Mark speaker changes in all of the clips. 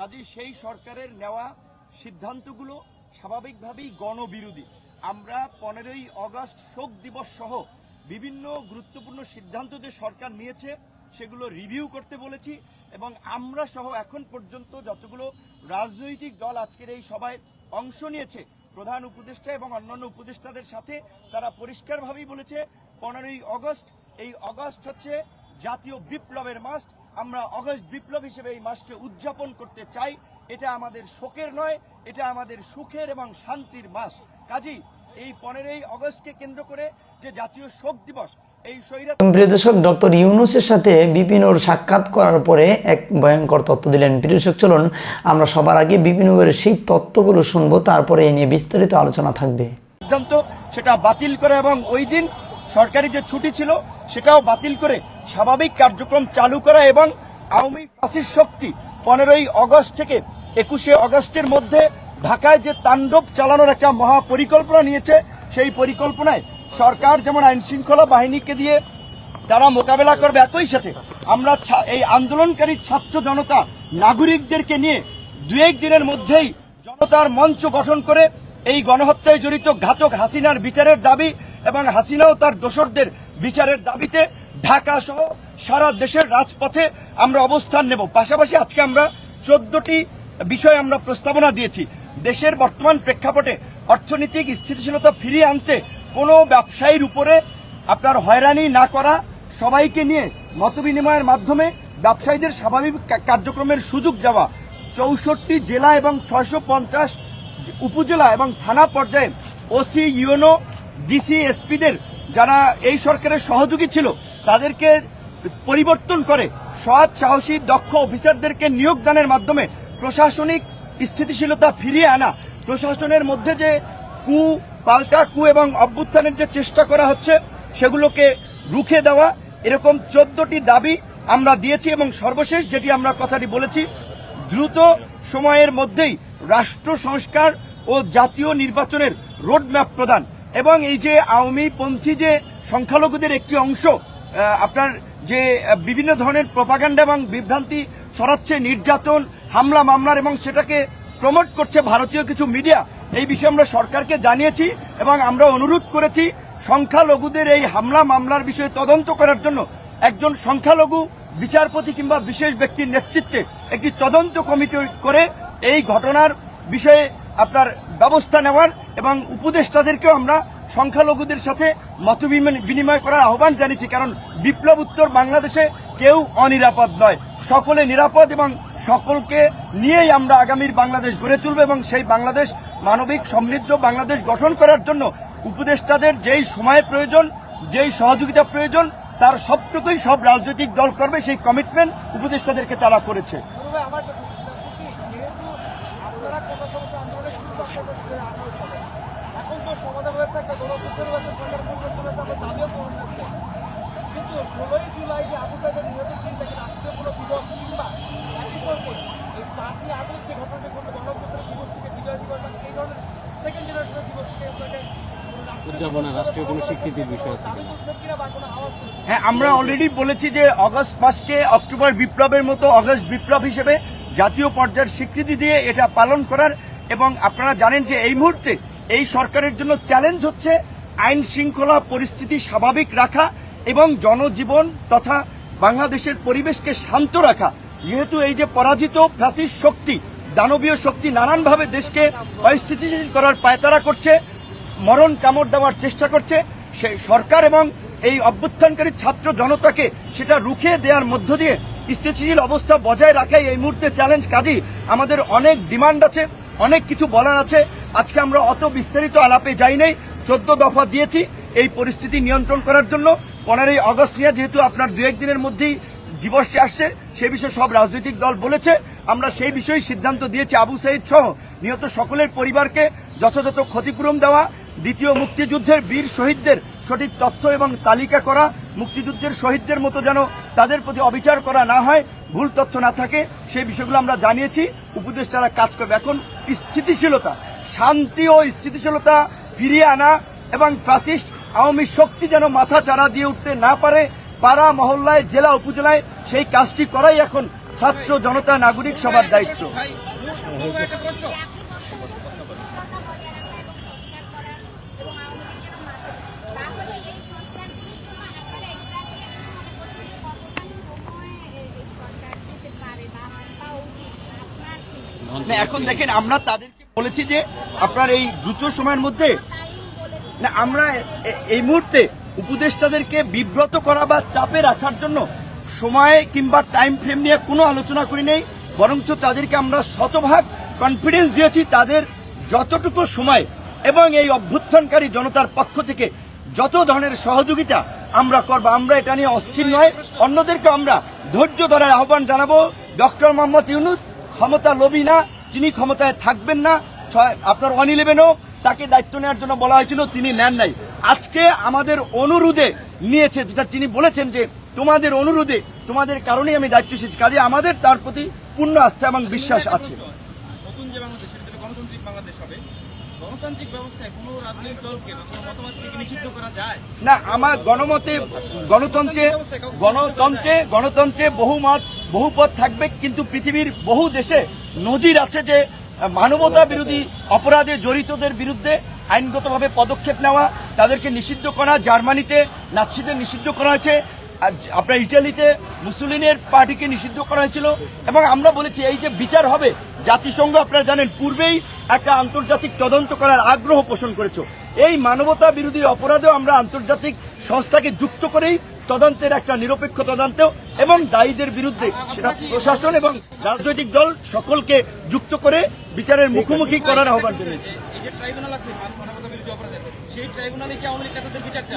Speaker 1: কাজী সেই সরকারের নেওয়া সিদ্ধান্তগুলো স্বাভাবিকভাবেই গণবিরোধী। আমরা পনেরোই অগস্ট শোক দিবস সহ বিভিন্ন গুরুত্বপূর্ণ সিদ্ধান্ত যে সরকার নিয়েছে, সেগুলো রিভিউ করতে বলেছি এবং আমরা সহ এখন পর্যন্ত যতগুলো রাজনৈতিক দল আজকের এই সভায় অংশ নিয়েছে, প্রধান উপদেষ্টা এবং অন্যান্য উপদেষ্টাদের সাথে, তারা পরিষ্কারভাবেই বলেছে, পনেরোই অগস্ট, এই অগস্ট হচ্ছে জাতীয় বিপ্লবের মাস আমরা অগস্ট বিপ্লব হিসেবে এই মাসকে উদযাপন করতে চাই এটা আমাদের শোকের নয় এটা আমাদের সুখের এবং শান্তির মাস কাজী এই পনেরোই অগস্টকে কেন্দ্র করে যে জাতীয় শোক দিবস এই স্বৈরা
Speaker 2: প্রিয় ডক্টর ইউনুসের সাথে বিপিনুর সাক্ষাৎ করার পরে এক ভয়ঙ্কর তথ্য দিলেন প্রিয় দর্শক চলুন আমরা সবার আগে বিপিনুরের সেই তথ্যগুলো শুনব তারপরে এই নিয়ে বিস্তারিত আলোচনা থাকবে
Speaker 1: সিদ্ধান্ত সেটা বাতিল করে এবং ওই দিন সরকারি যে ছুটি ছিল সেটাও বাতিল করে স্বাভাবিক কার্যক্রম চালু করা এবং আওয়ামী ফাঁসির শক্তি পনেরোই অগস্ট থেকে একুশে অগস্টের মধ্যে ঢাকায় যে তাণ্ডব চালানোর একটা মহা পরিকল্পনা নিয়েছে, সেই পরিকল্পনায় সরকার যেমন আইন শৃঙ্খলা বাহিনীকে দিয়ে তারা মোকাবেলা করবে, একই সাথে আমরা এই আন্দোলনকারী ছাত্র জনতা, নাগরিকদেরকে নিয়ে দু এক দিনের মধ্যেই জনতার মঞ্চ গঠন করে এই গণহত্যায় জড়িত ঘাতক হাসিনার বিচারের দাবি এবং হাসিনাও তার দোসরদের বিচারের দাবিতে ঢাকা সহ সারা দেশের রাজপথে আমরা অবস্থান নেব। পাশাপাশি আজকে আমরা চোদ্দটি বিষয় আমরা প্রস্তাবনা দিয়েছি। দেশের বর্তমান প্রেক্ষাপটে অর্থনৈতিক স্থিতিশীলতা ফিরিয়ে আনতে কোনো ব্যবসায়ীর উপরে আপনার হয়রানি না করা, সবাইকে নিয়ে মতবিনিময়ের মাধ্যমে ব্যবসায়ীদের স্বাভাবিক কার্যক্রমের সুযোগ দেওয়া, চৌষট্টি জেলা এবং ছয়শো পঞ্চাশ উপজেলা এবং থানা পর্যায়ে ওসি ইউনো ডিসি, এসপিদের যারা এই সরকারের সহযোগী ছিল তাদেরকে পরিবর্তন করে। সৎ সাহসী, দক্ষ অফিসারদেরকে নিয়োগদানের মাধ্যমে প্রশাসনিক স্থিতিশীলতা ফিরিয়ে আনা। প্রশাসনের মধ্যে যে কু, পাল্টা কু এবং অভ্যুত্থানের যে চেষ্টা করা হচ্ছে, সেগুলোকে রুখে দেওয়া, এরকম চোদ্দটি দাবি আমরা দিয়েছি এবং সর্বশেষ যেটি আমরা কথাটি বলেছি, দ্রুত সময়ের মধ্যেই রাষ্ট্র সংস্কার ও জাতীয় নির্বাচনের রোডম্যাপ প্রদান। এবং এই যে আওয়ামী পন্থী যে সংখ্যালঘুদের একটি অংশ আপনার যে বিভিন্ন ধরনের প্রপাগান্ডা এবং বিভ্রান্তি ছড়াচ্ছে, নির্যাতন, হামলা, মামলার এবং সেটাকে প্রমোট করছে ভারতীয় কিছু মিডিয়া এই বিষয়ে আমরা সরকারকে জানিয়েছি এবং আমরা অনুরোধ করেছি সংখ্যালঘুদের এই হামলা, মামলার বিষয়ে তদন্ত করার জন্য। একজন সংখ্যালঘু, বিচারপতি কিংবা বিশেষ ব্যক্তির নেতৃত্বে একটি তদন্ত কমিটি করে এই ঘটনার বিষয়ে আপনার ব্যবস্থা নেওয়ার এবং উপদেষ্টাদেরকেও আমরা সংখ্যালঘুদের সাথে মত বিনিময়- করার আহ্বান জানিয়েছি, কারণ বিপ্লব উত্তর বাংলাদেশে কেউ অনিরাপদ নয়। সকলে নিরাপদ এবং সকলকে নিয়েই আমরা আগামীর বাংলাদেশ গড়ে তুলব এবং সেই বাংলাদেশ মানবিক সমৃদ্ধ বাংলাদেশ গঠন করার জন্য উপদেষ্টাদের যেই সময় প্রয়োজন, যেই সহযোগিতা প্রয়োজন, তার সবটুকুই সব রাজনৈতিক দল করবে, সেই কমিটমেন্ট উপদেষ্টাদেরকে তারা করেছে।
Speaker 3: আমার একটা প্রশ্ন আছে কি, যেহেতু আপনারা কোটা সমস্যা আন্দোলনের শুরু করতে করতে আঠারো সালে এখন তো সমাধান হয়েছে একটা গণতন্ত্র হয়েছে সরকার পরিবর্তন হয়েছে আমরা দাবিও পূরণ করছে কিন্তু ষোলোই জুলাই যে আবু নিহতের দিনটাকে রাষ্ট্রীয় কোনো দিবস কিংবা একই সঙ্গে এই পাঁচই আগস্ট যে ঘটনাটি ঘটলো গণতন্ত্রের দিবস থেকে বিজয় দিবস বা এই ধরনের সেকেন্ড জেনারেশনের দিবস থেকে আপনাকে
Speaker 4: রাষ্ট্রীয় কোনো স্বীকৃতির বিষয় আছে
Speaker 1: হ্যাঁ আমরা অলরেডি বলেছি যে অগস্ট মাসকে অক্টোবর বিপ্লবের মতো অগস্ট বিপ্লব হিসেবে জাতীয় পর্যায়ের স্বীকৃতি দিয়ে এটা পালন করার এবং আপনারা জানেন যে এই মুহূর্তে এই সরকারের জন্য চ্যালেঞ্জ হচ্ছে আইন শৃঙ্খলা পরিস্থিতি স্বাভাবিক রাখা এবং জনজীবন তথা বাংলাদেশের পরিবেশকে শান্ত রাখা। যেহেতু এই যে পরাজিত ফ্যাসিস শক্তি, দানবীয় শক্তি নানানভাবে দেশকে অস্থিতিশীল করার পায়তারা করছে, মরণ কামড় দেওয়ার চেষ্টা করছে সেই সরকার এবং এই অভ্যুত্থানকারী ছাত্র জনতাকে সেটা রুখে দেওয়ার মধ্য দিয়ে স্থিতিশীল অবস্থা বজায় রাখাই এই মুহূর্তে চ্যালেঞ্জ কাজী আমাদের অনেক ডিমান্ড আছে। অনেক কিছু বলার আছে। আজকে আমরা অত বিস্তারিত আলাপে যাই নাই। চোদ্দ দফা দিয়েছি এই পরিস্থিতি নিয়ন্ত্রণ করার জন্য। পনেরোই আগস্ট নিয়ে যেহেতু আপনার দু একদিনের মধ্যেই দিবসটি আসছে, সে বিষয়ে সব রাজনৈতিক দল বলেছে। আমরা সেই বিষয়ে সিদ্ধান্ত দিয়েছি। আবু সাইদ সহ নিহত সকলের পরিবারকে যথাযথ ক্ষতিপূরণ দেওয়া, দ্বিতীয় মুক্তিযুদ্ধের বীর শহীদদের সঠিক তথ্য এবং তালিকা করা, মুক্তিযুদ্ধের শহীদদের মতো যেন তাদের প্রতি অবিচার করা না হয়, ভুল তথ্য না থাকে, সেই বিষয়গুলো আমরা জানিয়েছি। উপদেষ্টারা কাজ করবে, এখন স্থিতিশীলতা, শান্তি ও স্থিতিশীলতা ফিরিয়ে আনা এবং ফ্যাসিস্ট আওয়ামী শক্তি যেন মাথা চারা দিয়ে উঠতে না পারে, পাড়া মহল্লায়, জেলা উপজেলায় সেই কাজটি করাই এখন ছাত্র জনতা নাগরিক সবার দায়িত্ব। না এখন দেখেন। আমরা তাদেরকে বলেছি যে আপনার এই দ্রুত সময়ের মধ্যে না আমরা এই মুহূর্তে উপদেষ্টাদেরকে বিব্রত করা বা চাপে রাখার জন্য সময় কিংবা টাইম ফ্রেম নিয়ে কোনো আলোচনা করি নেই বরঞ্চ তাদেরকে আমরা শতভাগ কনফিডেন্স দিয়েছি তাদের যতটুকু সময় এবং এই অভ্যুত্থানকারী জনতার পক্ষ থেকে যত ধরনের সহযোগিতা আমরা করব আমরা এটা নিয়ে অস্থির নয় অন্যদেরকে আমরা ধৈর্য ধরার আহ্বান জানাব। ডক্টর মোহাম্মদ ইউনুস ক্ষমতা লোভী না তিনি ক্ষমতায় থাকবেন না ছয়- আপনার ওয়ান ইলেভেনও তাকে দায়িত্ব নেওয়ার জন্য বলা হয়েছিল তিনি নেন নাই। আজকে আমাদের অনুরোধে নিয়েছে যেটা তিনি বলেছেন যে তোমাদের অনুরোধে তোমাদের কারণেই আমি দায়িত্ব এসেছি কাজে আমাদের তার প্রতি পূর্ণ আস্থা এবং বিশ্বাস আছে। না আমার গণমতে গণতন্ত্রে গণতন্ত্রে গণতন্ত্রে বহু মত বহু পথ থাকবে, কিন্তু পৃথিবীর বহু দেশে নজির আছে যে, মানবতা বিরোধী অপরাধে জড়িতদের বিরুদ্ধে আইনগতভাবে পদক্ষেপ নেওয়া, তাদেরকে নিষিদ্ধ করা, জার্মানিতে নাৎসিদের নিষিদ্ধ করা হয়েছে আপনার ইটালিতে মুসলিনের পার্টিকে নিষিদ্ধ করা হয়েছিল, এবং আমরা বলেছি এই যে বিচার হবে, জাতিসংঘ আপনারা জানেন পূর্বেই একটা আন্তর্জাতিক তদন্ত করার আগ্রহ পোষণ করেছে। এই মানবতা বিরোধী অপরাধেও আমরা আন্তর্জাতিক সংস্থাকে যুক্ত করেই তদন্তের একটা নিরপেক্ষ তদন্ত এবং দায়ীদের বিরুদ্ধে সেটা প্রশাসন এবং রাজনৈতিক দল সকলকে যুক্ত করে বিচারের মুখোমুখি করার আহ্বান জানিয়েছি।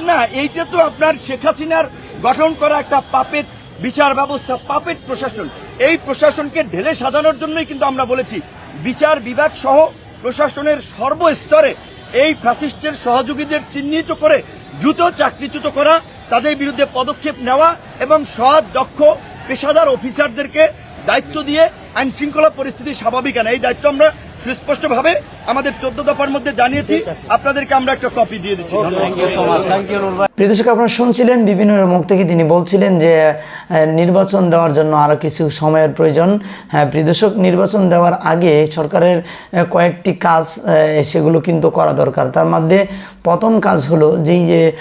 Speaker 1: না, এইটা তো আপনার শেখ হাসিনার গঠন করা একটা পাপের বিচার ব্যবস্থা পাপেট প্রশাসন। এই প্রশাসনকে ঢেলে সাজানোর জন্যই কিন্তু আমরা বলেছি, বিচার বিভাগ সহ প্রশাসনের সর্বস্তরে এই ফ্যাসিস্টের সহযোগীদের চিহ্নিত করে দ্রুত চাকরিচ্যুত করা তাদের বিরুদ্ধে পদক্ষেপ নেওয়া এবং সৎ, দক্ষ পেশাদার অফিসারদেরকে দায়িত্ব দিয়ে আইন শৃঙ্খলা পরিস্থিতি স্বাভাবিক আনা। এই দায়িত্ব আমরা সুস্পষ্টভাবে আমাদের চোদ্দ দফার মধ্যে জানিয়েছি। আপনাদেরকে আমরা একটা কপি দিয়ে দিচ্ছি। ধন্যবাদ।
Speaker 2: প্রিয় দর্শক আপনারা শুনছিলেন বিভিন্ন মুখ থেকে তিনি বলছিলেন যে নির্বাচন দেওয়ার জন্য আরও কিছু সময়ের প্রয়োজন। হ্যাঁ প্রিয় দর্শক নির্বাচন দেওয়ার আগে সরকারের কয়েকটি কাজ সেগুলো কিন্তু করা দরকার। তার মধ্যে প্রথম কাজ হলো যেই যে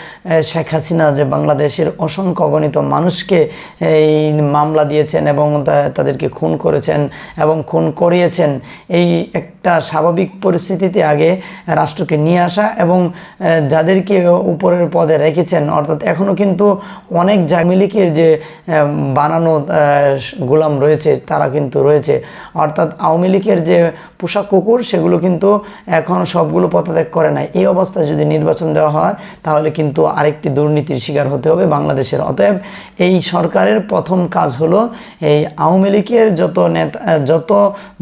Speaker 2: শেখ হাসিনা যে বাংলাদেশের অসংখ্য গণিত মানুষকে এই মামলা দিয়েছেন এবং তা- তাদেরকে খুন করেছেন এবং খুন করিয়েছেন এই একটা স্বাভাবিক পরিস্থিতিতে আগে রাষ্ট্রকে নিয়ে আসা এবং যাদেরকে উপরের পদে রেখেছেন, অর্থাৎ এখনও কিন্তু অনেক জামিলিকে যে বানানো গোলাম রয়েছে, তারা কিন্তু রয়েছে। অর্থাৎ আওয়ামী লীগের যে পোশাক কুকুর, সেগুলো কিন্তু এখন সবগুলো পদত্যাগ করে নাই। এই অবস্থায় যদি নির্বাচন দেওয়া হয়, তাহলে কিন্তু আরেকটি দুর্নীতির শিকার হতে হবে বাংলাদেশের। অতএব এই সরকারের প্রথম কাজ হলো, এই আওয়ামী লীগের যত নেতা যত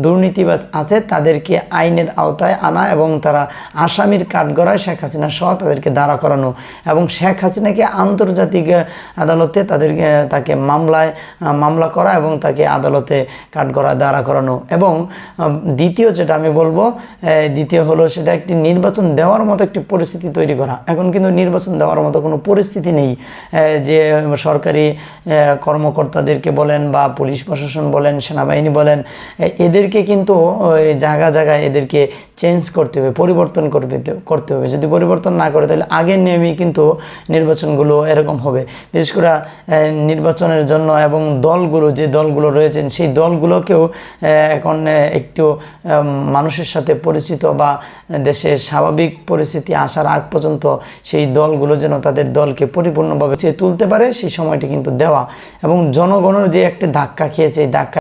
Speaker 2: দুর্নীতিবাজ আছে তাদেরকে আইনের আওতায় আনা এবং তারা আসামির কাঠগড়ায় শেখ হাসিনা সহ তাদেরকে দাঁড়া করানো এবং শেখ হাসিনাকে আন্তর্জাতিক আদালতে তাদেরকে তাকে মামলায় মামলা করা এবং তাকে আদালতে কাঠগড়ায় দাঁড়া করানো। এবং দ্বিতীয় যেটা আমি বলব দ্বিতীয় হলো সেটা একটি নির্বাচন দেওয়ার মতো একটি পরিস্থিতি তৈরি করা। এখন কিন্তু নির্বাচন দেওয়ার মতো কোনো পরিস্থিতি নেই যে সরকারি কর্মকর্তাদেরকে বলেন বা পুলিশ প্রশাসন বলেন, সেনাবাহিনী বলেন এদেরকে কিন্তু জায়গা জায়গায় এদেরকে চেঞ্জ করতে হবে, পরিবর্তন করবে করতে হবে। যদি পরিবর্তন না করে, তাহলে আগের নিয়মেই কিন্তু নির্বাচনগুলো এরকম হবে। বিশেষ করে নির্বাচনের জন্য এবং দলগুলো, যে দলগুলো রয়েছেন, সেই দলগুলোকেও এখন একটু মানুষের সাথে পরিচিত বা দেশের স্বাভাবিক পরিস্থিতি আসার আগ পর্যন্ত সেই দলগুলো যেন তাদের দলকে পরিপূর্ণভাবে তুলতে পারে, সেই সময়টি কিন্তু দেওয়া। এবং জনগণের যে একটা ধাক্কা খেয়েছে, এই ধাক্কা